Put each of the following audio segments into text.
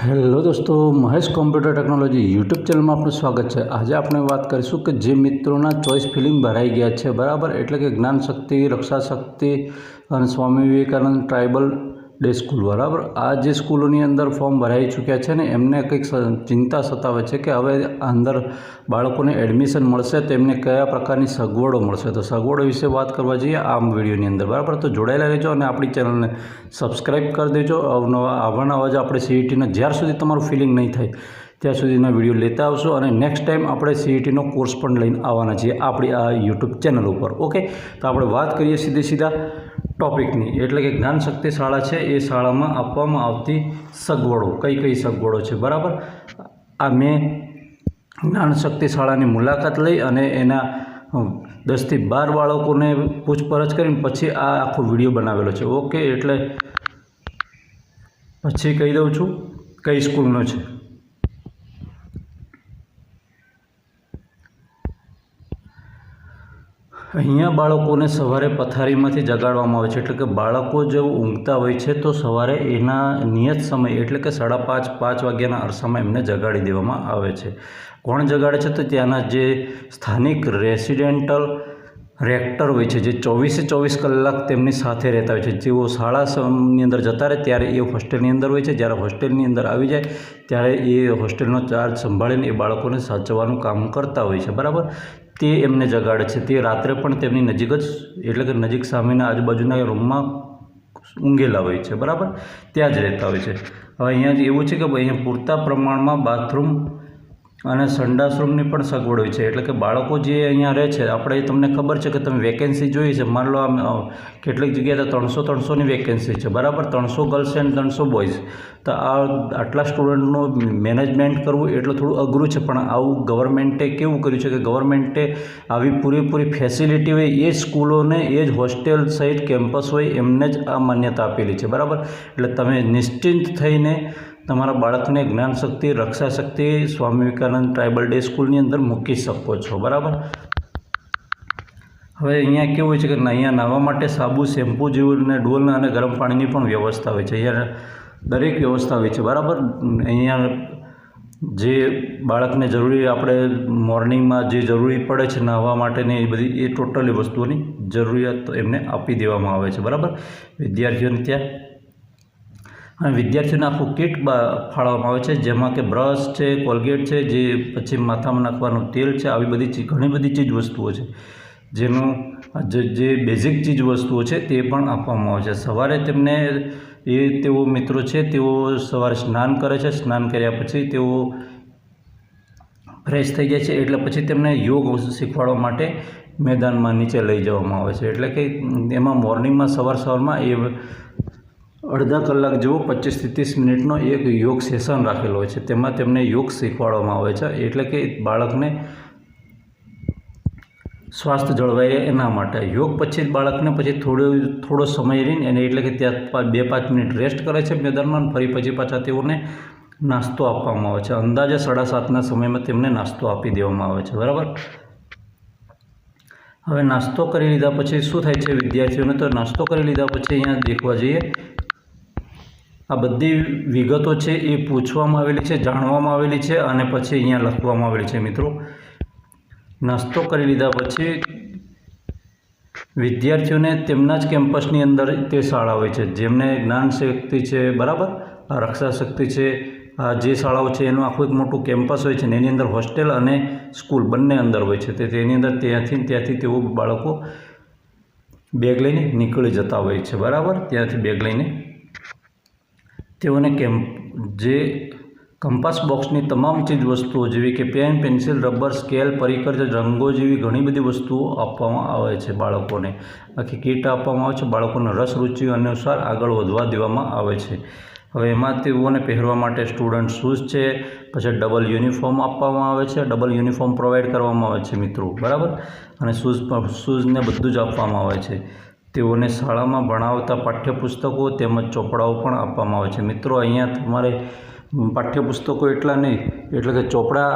Hello દોસ્તો, Mahesh computer technology YouTube ચેનલમાં આપનું સ્વાગત છે. આજે આપણે વાત કરીશું કે જે મિત્રોના ચોઈસ ફિલિંગ ભરાઈ ગયા છે, બરાબર? એટલે કે જ્ઞાન શક્તિ રક્ષા શક્તિ અને Swami Vivekananda tribal day school. બરાબર? આ જે સ્કૂલોની અંદર ફોર્મ ભરાઈ ચૂક્યા છે ને, એમને કંઈક ચિંતા સતાવે છે કે હવે અંદર બાળકોને એડમિશન મળશે તો એમને કયા પ્રકારની સગવડો મળશે? તો સગવડો વિશે વાત કરવા જઈએ આ વિડીયોની અંદર. બરાબર? તો જોડાયેલા રહેજો અને આપણી ચેનલને સબસ્ક્રાઈબ કરી દેજો. અવનવા આવનવા અવાજ આપણે સીઈટીનો જ્યાર સુધી તમારું ફિલિંગ નહીં થાય, ત્યાં સુધીના વીડિયો લેતા આવશો અને નેક્સ્ટ ટાઈમ આપણે સીઈટીનો કોર્સ પણ લઈને આવવાના છીએ આપણી આ યુટ્યુબ ચેનલ ઉપર. ઓકે? તો આપણે વાત કરીએ સીધી સીધા. ટોપિકની. એટલે કે જ્ઞાન શક્તિ શાળા છે, એ શાળામાં આપવામાં આવતી સગવડો. કઈ કઈ સગવડો છે? બરાબર? આ મેં જ્ઞાન શક્તિ શાળાની મુલાકાત લઈ અને એના દસથી બાર બાળકોને પૂછપરછ કરીને પછી આ આખો વીડિયો બનાવેલો છે. ઓકે, એટલે પછી કહી દઉં છું, કઈ સ્કૂલનો છે? અહીંયા બાળકોને સવારે પથારીમાંથી જગાડવામાં આવે છે. એટલે કે બાળકો જો ઊંઘતા હોય છે, તો સવારે એના નિયત સમય, એટલે કે સાડા પાંચ પાંચ વાગ્યાના અરસામાં એમને જગાડી દેવામાં આવે છે. કોણ જગાડે છે? તો ત્યાંના જે સ્થાનિક રેસિડેન્ટલ રેક્ટર હોય છે, જે ચોવીસે ચોવીસ કલાક તેમની સાથે રહેતા હોય છે. જેઓ શાળા સમની અંદર જતા રહે, ત્યારે એ હોસ્ટેલની અંદર હોય છે. જ્યારે હોસ્ટેલની અંદર આવી જાય, ત્યારે એ હોસ્ટેલનો ચાર્જ સંભાળીને એ બાળકોને સાચવવાનું કામ કરતા હોય છે. બરાબર? તે એમને જગાડે છે. તે રાત્રે પણ તેમની નજીક જ, એટલે કે નજીક સામેના આજુબાજુના રૂમમાં ઊંઘેલા હોય છે. બરાબર? ત્યાં જ રહેતા હોય છે. હવે અહીંયા જ એવું છે કે અહીંયા પૂરતા પ્રમાણમાં બાથરૂમ અને સંડાસ પણ સગવડ હોય છે. એટલે કે બાળકો જે અહીંયા રહે છે, આપણે તમને ખબર છે કે તમે વેકેન્સી જોઈ છે. માન લો આમ કેટલીક જગ્યાએ તો ત્રણસો ત્રણસોની વેકેન્સી છે. બરાબર? ત્રણસો ગર્લ્સ એન્ડ ત્રણસો બોયઝ તો આ આટલા સ્ટુડન્ટનું મેનેજમેન્ટ કરવું એટલું થોડું અઘરું છે. પણ આવું ગવર્મેન્ટે કેવું કર્યું છે કે ગવર્મેન્ટે આવી પૂરેપૂરી ફેસિલિટી હોય, એ જ સ્કૂલોને, એ જ હોસ્ટેલ સહિત કેમ્પસ હોય, એમને જ આ માન્યતા આપેલી છે. બરાબર? એટલે તમે નિશ્ચિંત થઈને તમારા બાળકને જ્ઞાન શક્તિ રક્ષા શક્તિ સ્વામી વિવેકાનંદ ટ્રાઇબલ ડે સ્કૂલની અંદર મૂકી શકો છો, બરાબર? હવે અહીંયા કેવું હોય છે કે અહીંયા નાહવા માટે સાબુ, શેમ્પૂ જેવું ને ડોલ અને ગરમ પાણીની પણ વ્યવસ્થા હોય છે. અહીંયા દરેક વ્યવસ્થા હોય છે, બરાબર? અહીંયા જે બાળકને જરૂરી આપણે મોર્નિંગમાં જે જરૂરી પડે છે નાહવા માટેની એ બધી, એ ટોટલી વસ્તુઓની જરૂરિયાત એમને આપી દેવામાં આવે છે, બરાબર? વિદ્યાર્થીઓને ત્યાં અને વિદ્યાર્થીઓને આખું કિટ ફાળવવામાં આવે છે, જેમાં કે બ્રશ છે, કોલગેટ છે, જે પછી માથામાં નાખવાનું તેલ છે, આવી બધી ઘણી બધી ચીજ વસ્તુઓ છે. જેનું જે બેઝિક ચીજ વસ્તુઓ છે તે પણ આપવામાં આવે છે. સવારે તેમને એ તેઓ મિત્રો છે તેઓ સવારે સ્નાન કરે છે, સ્નાન કર્યા પછી તેઓ ફ્રેશ થઈ જાય છે, એટલે પછી તેમને યોગ શીખવાડવા માટે મેદાનમાં નીચે લઈ જવામાં આવે છે. એટલે કે એમાં મોર્નિંગમાં સવાર સવારમાં એ અડધા કલાક જેવો પચીસથી ત્રીસ મિનિટનો એક યોગ સેશન રાખેલો હોય છે. તેમાં તેમને યોગ શીખવાડવામાં આવે છે. એટલે કે બાળકને સ્વાસ્થ્ય જળવાઈ રહે એના માટે. યોગ પછી બાળકને પછી થોડો થોડો સમય રહીને એને એટલે કે ત્યાં બે પાંચ મિનિટ રેસ્ટ કરે છે બે દરમિયાન. ફરી પછી પાછા તેઓને નાસ્તો આપવામાં આવે છે. અંદાજે સાડા સાતના સમયમાં તેમને નાસ્તો આપી દેવામાં આવે છે. બરાબર? હવે નાસ્તો કરી લીધા પછી શું થાય છે વિદ્યાર્થીઓને? તો નાસ્તો કરી લીધા પછી અહીંયા દેખવા જઈએ. આ બધી વિગતો છે એ પૂછવામાં આવેલી છે, જાણવામાં આવેલી છે અને પછી અહીંયા લખવામાં આવેલી છે મિત્રો. નાસ્તો કરી લીધા પછી વિદ્યાર્થીઓને તેમના જ કેમ્પસની અંદર તે શાળા હોય છે. જેમને જ્ઞાન શક્તિ છે, બરાબર? આ રક્ષા શક્તિ છે, આ જે શાળાઓ છે એનું આખું એક મોટું કેમ્પસ હોય છે ને એની અંદર હોસ્ટેલ અને સ્કૂલ બંને અંદર હોય છે. તે તેની અંદર ત્યાંથી ત્યાંથી તેઓ બાળકો બેગ લઈને નીકળી જતા હોય છે. બરાબર? ત્યાંથી બેગ લઈને તેઓને કેમ્પ જે કંપાસ બોક્સની તમામ ચીજ વસ્તુઓ જેવી કે પેન, પેન્સિલ, રબર, સ્કેલ, પરિકર રંગો જેવી ઘણી બધી વસ્તુઓ આપવામાં આવે છે બાળકોને. આખી કીટ આપવામાં આવે છે, બાળકોને રસ, રુચિ અનુસાર આગળ વધવા દેવામાં આવે છે. હવે એમાં તેઓને પહેરવા માટે સ્ટુડન્ટ શૂઝ છે, પછી ડબલ યુનિફોર્મ આપવામાં આવે છે, ડબલ યુનિફોર્મ પ્રોવાઈડ કરવામાં આવે છે મિત્રો, બરાબર? અને શૂઝ પણ, શૂઝને બધું જ આપવામાં આવે છે. તેઓને શાળામાં ભણાવતા પાઠ્યપુસ્તકો તેમજ ચોપડાઓ પણ આપવામાં આવે છે. મિત્રો, અહીંયા તમારે પાઠ્યપુસ્તકો એટલા નહીં, એટલે કે ચોપડા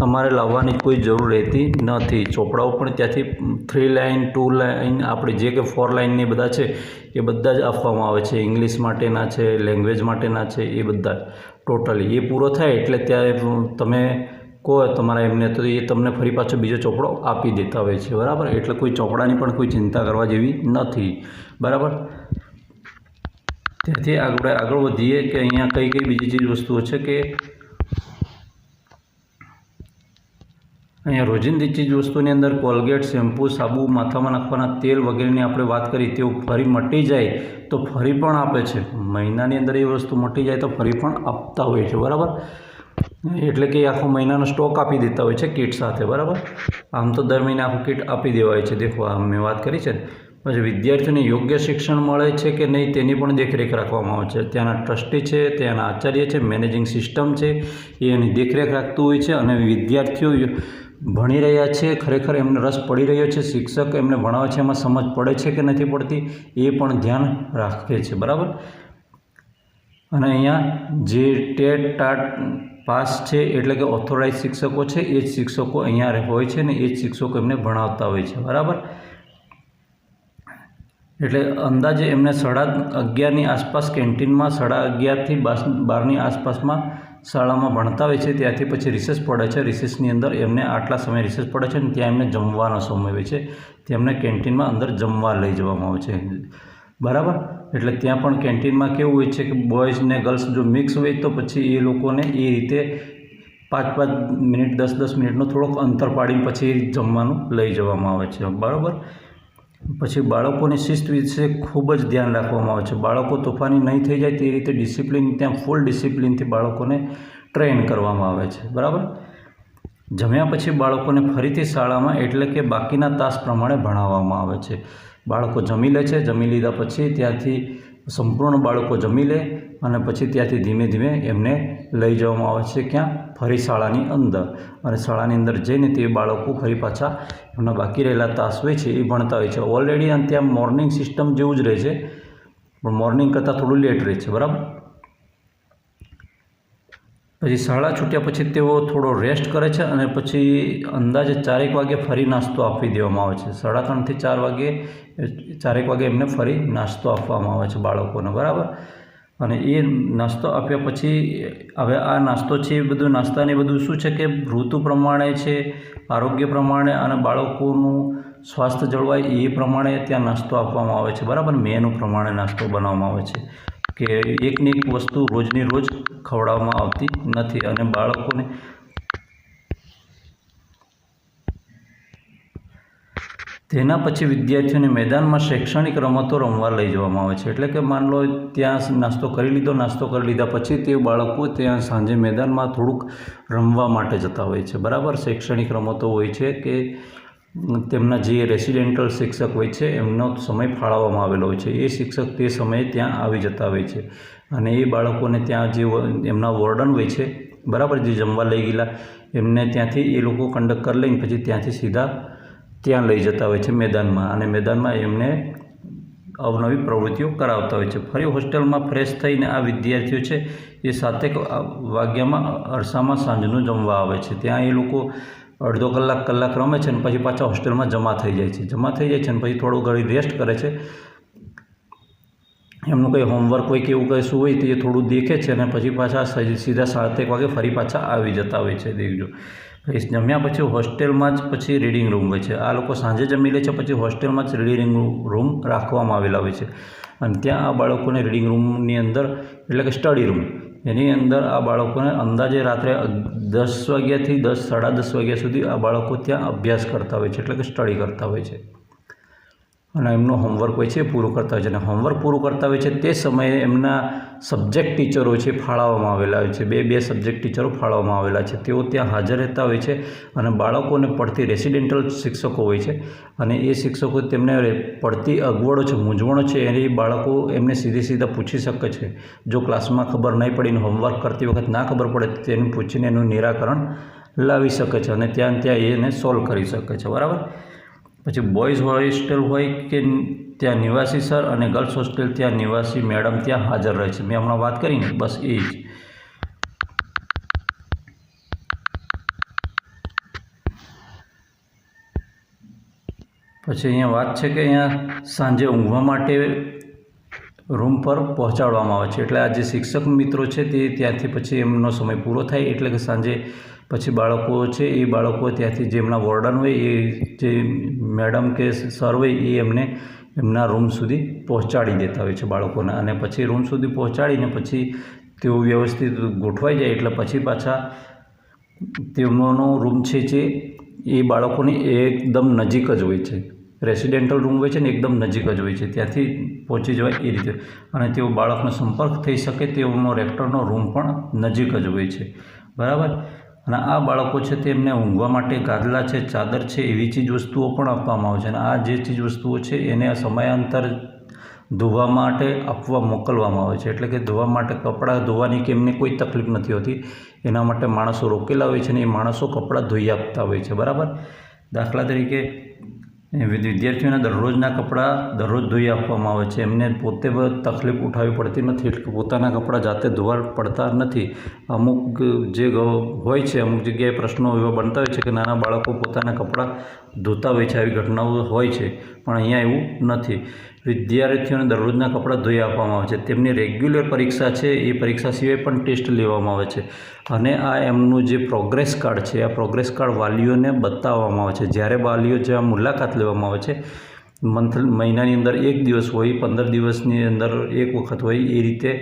તમારે લાવવાની કોઈ જરૂર રહેતી નથી. ચોપડાઓ પણ ત્યાંથી થ્રી લાઇન ટુ લાઇન આપણે જે કે ફોર લાઇનની બધા છે, એ બધા જ આપવામાં આવે છે. ઇંગ્લિશ માટેના છે લેંગ્વેજ માટેના છે, એ બધા ટોટલી એ પૂરો થાય એટલે ત્યારે તમે કહો તમારા એમને, તો એ તમને ફરી પાછો બીજો ચોપડો આપી દેતા હોય છે, બરાબર? એટલે કોઈ ચોપડાની પણ કોઈ ચિંતા કરવા જેવી નથી, બરાબર? ત્યાંથી આપણે આગળ વધીએ કે અહીંયા કઈ કઈ બીજી ચીજ વસ્તુઓ છે કે અહીંયા રોજિંદી ચીજ વસ્તુની અંદર કોલગેટ, શેમ્પૂ, સાબુ, માથામાં નાખવાના તેલ વગેરેની આપણે વાત કરી તેવું ફરી મટી જાય તો ફરી પણ આપે છે. મહિનાની અંદર એ વસ્તુ મટી જાય તો ફરી પણ આપતા હોય છે, બરાબર? એટલે કે આખો મહિનાનો સ્ટોક આપી દેતા હોય છે કીટ સાથે, બરાબર? આમ તો દર મહિને આખું કીટ આપી દેવાય છે. દેખો આ મેં વાત કરી છે ને. પછી વિદ્યાર્થીઓને યોગ્ય શિક્ષણ મળે છે કે નહીં તેની પણ દેખરેખ રાખવામાં આવે છે. ત્યાંના ટ્રસ્ટી છે, ત્યાંના આચાર્ય છે, મેનેજિંગ સિસ્ટમ છે, એ એની દેખરેખ રાખતું હોય છે અને વિદ્યાર્થીઓ ભણી રહ્યા છે, ખરેખર એમને રસ પડી રહ્યો છે, શિક્ષક એમને ભણાવે છે, એમાં સમજ પડે છે કે નથી પડતી, એ પણ ધ્યાન રાખે છે, બરાબર? અને અહીંયા જે ટેટ, ટાટ પાસ છે એટલે કે ઓથોરાઇઝ શિક્ષકો છે, એ જ શિક્ષકો અહીંયા હોય છે ને એ જ શિક્ષકો એમને ભણાવતા હોય છે, બરાબર? એટલે અંદાજે એમને સાડા અગિયારની આસપાસ કેન્ટીનમાં, સાડા અગિયારથી બારની આસપાસમાં શાળામાં ભણતા હોય છે, ત્યાંથી પછી રિસેસ પડે છે. રિસેસની અંદર એમને આટલા સમય રિસેસ પડે છે અને ત્યાં એમને જમવાનો સમય હોય છે. તેમને કેન્ટીનમાં અંદર જમવા લઈ જવામાં આવે છે. બરાબર? એટલે ત્યાં પણ કેન્ટીનમાં કેવું હોય છે કે બોયઝ ને ગર્લ્સ જો મિક્સ હોય તો પછી એ લોકોને એ રીતે પાંચ પાંચ મિનિટ, દસ દસ મિનિટનો થોડોક અંતર પાડીને પછી જમવાનું લઈ જવામાં આવે છે. બરાબર? પછી બાળકોની શિસ્ત વિશે ખૂબ જ ધ્યાન રાખવામાં આવે છે. બાળકો તોફાની નહીં થઈ જાય તે રીતે ડિસિપ્લિન ત્યાં ફૂલ ડિસિપ્લિનથી બાળકોને ટ્રેન કરવામાં આવે છે. બરાબર? જમ્યા પછી બાળકોને ફરીથી શાળામાં એટલે કે બાકીના તાસ પ્રમાણે ભણાવવામાં આવે છે. બાળકો જમી લે છે. જમી લીધા પછી ત્યાંથી સંપૂર્ણ બાળકો જમી લે અને પછી ત્યાંથી ધીમે ધીમે એમને લઈ જવામાં આવે છે ક્યાં? ફરી શાળાની અંદર. અને શાળાની અંદર જઈને તે બાળકો ફરી પાછા એમના બાકી રહેલા તાસ હોય છે એ ભણતા હોય છે. ઓલરેડી ત્યાં મોર્નિંગ સિસ્ટમ જેવું જ રહે છે. પણ મોર્નિંગ કરતાં થોડું લેટ રહે છે. બરાબર? પછી શાળા છૂટ્યા પછી તેઓ થોડો રેસ્ટ કરે છે અને પછી અંદાજે ચારેક વાગે ફરી નાસ્તો આપી દેવામાં આવે છે. સાડા ત્રણથી ચાર વાગે ચારેક વાગે એમને ફરી નાસ્તો આપવામાં આવે છે બાળકોને, બરાબર? અને એ નાસ્તો આપ્યા પછી, હવે આ નાસ્તો છે એ બધું, નાસ્તાને બધું શું છે કે ઋતુ પ્રમાણે છે, આરોગ્ય પ્રમાણે અને બાળકોનું સ્વાસ્થ્ય જળવાય એ પ્રમાણે ત્યાં નાસ્તો આપવામાં આવે છે, બરાબર? મેનુ પ્રમાણે નાસ્તો બનાવવામાં આવે છે. કે એકની એક વસ્તુ રોજની રોજ ખવડાવવામાં આવતી નથી અને બાળકોને તેના પછી વિદ્યાર્થીઓને મેદાનમાં શૈક્ષણિક રમતો રમવા લઈ જવામાં આવે છે. એટલે કે માન લો ત્યાં નાસ્તો કરી લીધો, નાસ્તો કરી લીધા પછી તે બાળકો ત્યાં સાંજે મેદાનમાં થોડુંક રમવા માટે જતા હોય છે. બરાબર? શૈક્ષણિક રમતો હોય છે કે તેમના જે રેસિડેન્ટલ શિક્ષક હોય છે, એમનો સમય ફાળવવામાં આવેલો હોય છે. એ શિક્ષક તે સમયે ત્યાં આવી જતા હોય છે. અને એ બાળકોને ત્યાં જે એમના વોર્ડન હોય છે, બરાબર, જે જમવા લઈ ગયેલા, એમને ત્યાંથી એ લોકો કંડક્ટર લઈને પછી ત્યાંથી સીધા ત્યાં લઈ જતા હોય છે મેદાનમાં. અને મેદાનમાં એમને અવનવી પ્રવૃત્તિઓ કરાવતા હોય છે. ફરી હોસ્ટેલમાં ફ્રેશ થઈને આ વિદ્યાર્થીઓ છે, એ સાતેક વાગ્યામાં અરસામાં સાંજનું જમવા આવે છે. ત્યાં એ લોકો અડધો કલાક કલાક રમે છે અને પછી પાછા હોસ્ટેલમાં જમા થઈ જાય છે. જમા થઈ જાય છે અને પછી થોડું ઘણી રેસ્ટ કરે છે. એમનું કંઈ હોમવર્ક હોય કે એવું કંઈ શું હોય તો એ થોડું દેખે છે અને પછી પાછા સીધા સાતેક વાગે ફરી પાછા આવી જતા હોય છે દેખજો પછી જમ્યા પછી હોસ્ટેલમાં જ પછી રીડિંગ રૂમ હોય છે. આ લોકો સાંજે જમી લે છે પછી હોસ્ટેલમાં જ રીડિંગ રૂમ રાખવામાં આવેલા હોય છે. અને ત્યાં આ બાળકોને રીડિંગ રૂમની અંદર એટલે કે સ્ટડી રૂમ એની અંદર આ બાળકોને અંદાજે રાત્રે દસ વાગ્યાથી દસ, સાડા દસ વાગ્યા સુધી આ બાળકો ત્યાં અભ્યાસ કરતા હોય છે, એટલે કે સ્ટડી કરતા હોય છે. અને એમનું હોમવર્ક હોય છે, એ પૂરું કરતા હોય છે. અને હોમવર્ક પૂરું કરતા હોય છે, તે સમયે એમના સબ્જેક્ટ ટીચરો છે ફાળવવામાં આવેલા હોય છે. બે બે સબ્જેક્ટ ટીચરો ફાળવવામાં આવેલા છે. તેઓ ત્યાં હાજર રહેતા હોય છે અને બાળકોને પડતી રેસિડેન્ટલ શિક્ષકો હોય છે. અને એ શિક્ષકો તેમને પડતી અગવડો છે, મૂંઝવણો છે, એની બાળકો એમને સીધે સીધા પૂછી શકે છે. જો ક્લાસમાં ખબર નહીં પડીને હોમવર્ક કરતી વખત ના ખબર પડે તેનું પૂછીને એનું નિરાકરણ લાવી શકે છે અને ત્યાં ત્યાં એને સોલ્વ કરી શકે છે. બરાબર? પછી બોયઝ હોસ્ટેલ હોય કે ત્યાં નિવાસી સર અને ગર્લ્સ હોસ્ટેલ ત્યાં નિવાસી મેડમ ત્યાં હાજર રહે છે. મેં હમણાં વાત કરીને બસ એ જ. પછી અહીંયા વાત છે કે અહીંયા સાંજે ઊંઘવા માટે રૂમ પર પહોંચાડવામાં આવે છે. એટલે આ જે શિક્ષક મિત્રો છે તે ત્યાંથી પછી એમનો સમય પૂરો થાય, એટલે કે સાંજે પછી બાળકો છે, એ બાળકો ત્યાંથી જે એમના વોર્ડન હોય, એ જે મેડમ કે સર હોય, એ એમને એમના રૂમ સુધી પહોંચાડી દેતા હોય છે બાળકોને. અને પછી રૂમ સુધી પહોંચાડીને પછી તેઓ વ્યવસ્થિત ગોઠવાઈ જાય, એટલે પછી પાછા તેમનો રૂમ છે જે, એ બાળકોની એકદમ નજીક જ હોય છે. રેસિડેન્ટલ રૂમ હોય છે ને, એકદમ નજીક જ હોય છે. ત્યાંથી પહોંચી જવાય એ રીતે. અને તેઓ બાળકનો સંપર્ક થઈ શકે તેઓનો, રેક્ટરનો રૂમ પણ નજીક જ હોય છે. બરાબર? અને આ બાળકો છે તેમને ઊંઘવા માટે ગાદલા છે, ચાદર છે, એવી ચીજ વસ્તુઓ પણ આપવામાં આવે છે. અને આ જે ચીજ વસ્તુઓ છે એને સમયાંતર ધોવા માટે આપવા, મોકલવામાં આવે છે. એટલે કે ધોવા માટે કપડાં ધોવાની કે એમને કોઈ તકલીફ નથી હોતી. એના માટે માણસો રોકેલા હોય છે અને એ માણસો કપડાં ધોઈ આપતા હોય છે. બરાબર? દાખલા તરીકે વિદ્યાર્થીઓને દરરોજના કપડાં દરરોજ ધોઈ આપવામાં આવે છે. એમને પોતે તકલીફ ઉઠાવવી પડતી નથી, એટલે પોતાના કપડાં જાતે ધોવા પડતા નથી. અમુક જે હોય છે, અમુક જગ્યાએ પ્રશ્નો એવા બનતા હોય છે કે નાના બાળકો પોતાના કપડાં ધોતા હોય છે, આવી ઘટનાઓ હોય છે. પણ અહીંયા એવું નથી. વિદ્યાર્થીઓને દરરોજના કપડાં ધોઈ આપવામાં આવે છે. તેમની રેગ્યુલર પરીક્ષા છે, એ પરીક્ષા સિવાય પણ ટેસ્ટ લેવામાં આવે છે. અને આ એમનું જે પ્રોગ્રેસ કાર્ડ છે, આ પ્રોગ્રેસ કાર્ડ વાલીઓને બતાવવામાં આવે છે. જ્યારે વાલીઓ જ્યાં મુલાકાત લેવામાં આવે છે, મંથ, મહિનાની અંદર એક દિવસ હોય, પંદર દિવસની અંદર એક વખત હોય, એ રીતે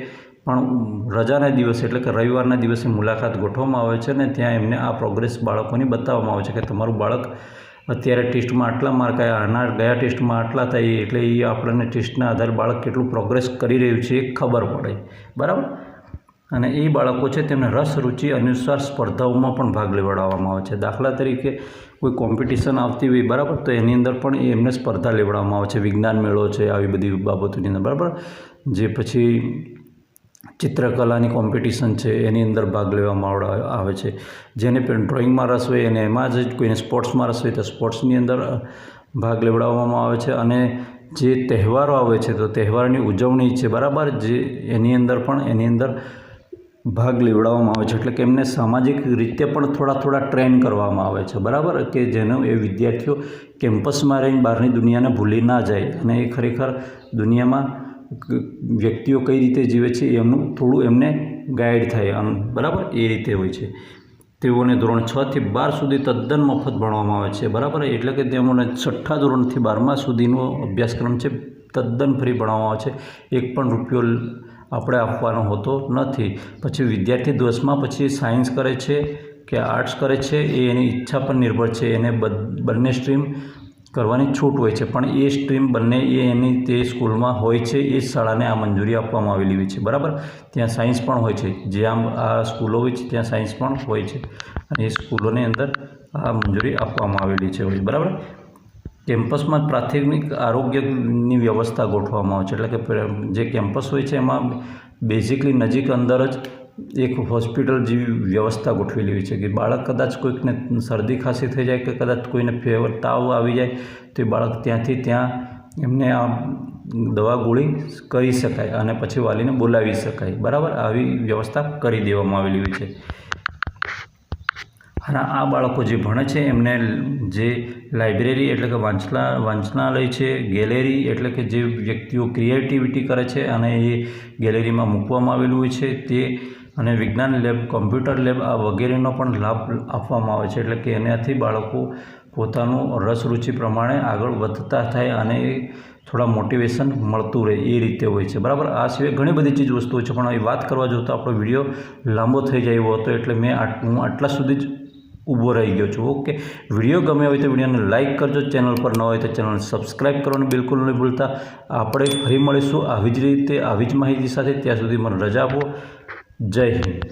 પણ રજાના દિવસે એટલે કે રવિવારના દિવસે મુલાકાત ગોઠવવામાં આવે છે અને ત્યાં એમને આ પ્રોગ્રેસ બાળકોની બતાવવામાં આવે છે કે તમારું બાળક અત્યારે ટેસ્ટમાં આટલા માર્ક આવ્યા આના ગયા ટેસ્ટમાં આટલા થાય. એટલે એ આપણને ટેસ્ટના આધારે બાળક કેટલું પ્રોગ્રેસ કરી રહ્યું છે એ ખબર પડે. બરાબર? અને એ બાળકો છે તેમને રસ, રુચિ, અનુસાર સ્પર્ધાઓમાં પણ ભાગ લેવડાવવામાં આવે છે. દાખલા તરીકે કોઈ કોમ્પિટિશન આવતી હોય, બરાબર? તો એની અંદર પણ એમને સ્પર્ધા લેવડાવવામાં આવે છે. વિજ્ઞાન મેળો છે, આવી બધી બાબતોની અંદર. બરાબર? જે પછી ચિત્રકલાની કોમ્પિટિશન છે, એની અંદર ભાગ લેવામાં આવે છે. જેને પણ ડ્રોઈંગમાં રસ હોય, એને એમાં જ કોઈને સ્પોર્ટ્સમાં રસ હોય, તો સ્પોર્ટ્સની અંદર ભાગ લેવડાવવામાં આવે છે. અને જે તહેવારો આવે છે, તો તહેવારની ઉજવણી છે, બરાબર? જે એની અંદર પણ, એની અંદર ભાગ લેવડાવવામાં આવે છે. એટલે કે એમને સામાજિક રીતે પણ થોડા થોડા ટ્રેન કરવામાં આવે છે, બરાબર? કે જેનો એ વિદ્યાર્થીઓ કેમ્પસમાં રહીને બહારની દુનિયાને ભૂલી ના જાય. અને એ ખરેખર દુનિયામાં વ્યક્તિઓ કઈ રીતે જીવે છે એમનું થોડું એમને ગાઈડ થાય આમ, બરાબર? એ રીતે હોય છે. તેઓને ધોરણ છથી બાર સુધી તદ્દન મફત ભણવામાં આવે છે, બરાબર? એટલે કે તેઓને છઠ્ઠા ધોરણથી બારમા સુધીનો અભ્યાસક્રમ છે, તદ્દન ફ્રી ભણાવવામાં આવે છે. એક પણ રૂપિયો આપણે આપવાનો હોતો નથી. પછી વિદ્યાર્થી દોષમાં પછી સાયન્સ કરે છે કે આર્ટ્સ કરે છે, એ એની ઈચ્છા પર નિર્ભર છે. એને બંને સ્ટ્રીમ કરવાની છૂટ હોય છે. પણ એ સ્ટ્રીમ બંને એ એની તે સ્કૂલમાં હોય છે. એ શાળાને આ મંજૂરી આપવામાં આવેલી હોય છે. બરાબર? ત્યાં સાયન્સ પણ હોય છે. જે આમ આ સ્કૂલો હોય છે, ત્યાં સાયન્સ પણ હોય છે. અને એ સ્કૂલોની અંદર આ મંજૂરી આપવામાં આવેલી છે હોય બરાબર? કેમ્પસમાં પ્રાથમિક આરોગ્યની વ્યવસ્થા ગોઠવવામાં આવે છે. એટલે કે જે કેમ્પસ હોય છે, એમાં બેઝિકલી નજીક અંદર જ એક હોસ્પિટલ જેવી વ્યવસ્થા ગોઠવેલી હોય છે કે બાળક કદાચ કોઈકને શરદી ખાંસી થઈ જાય કે કદાચ કોઈને ફેવર તાવ આવી જાય, તો એ બાળક ત્યાંથી ત્યાં એમને આ દવા ગોળી કરી શકાય અને પછી વાલીને બોલાવી શકાય. બરાબર? આવી વ્યવસ્થા કરી દેવામાં આવેલી હોય છે. અને આ બાળકો જે ભણે છે, એમને જે લાઇબ્રેરી એટલે કે વાંચના વાંચનાલય છે, ગેલેરી એટલે કે જે વ્યક્તિઓ ક્રિએટિવિટી કરે છે અને એ ગેલેરીમાં મૂકવામાં આવેલું હોય છે, તે અને વિજ્ઞાન લેબ, કોમ્પ્યુટર લેબ આ વગેરેનો પણ લાભ આપવામાં આવે છે. એટલે કે એનાથી બાળકો પોતાનું રસરૂચિ પ્રમાણે આગળ વધતા થાય અને થોડા મોટિવેશન મળતું રહે એ રીતે હોય છે. બરાબર? આ સિવાય ઘણી બધી ચીજ વસ્તુઓ છે. પણ એ વાત કરવા જો આપણો વીડિયો લાંબો થઈ જાય હતો. એટલે મેં હું આટલા સુધી જ ઊભો રહી ગયો છું. ઓકે? વીડિયો ગમે હોય તો વિડીયોને લાઇક કરજો. ચેનલ પર ન હોય તો ચેનલ સબસ્ક્રાઈબ કરવાનું બિલકુલ નહીં ભૂલતા. આપણે ફરી મળીશું આવી જ રીતે, આવી જ માહિતી સાથે. ત્યાં સુધી મને રજા આપો. જય હિન્દ.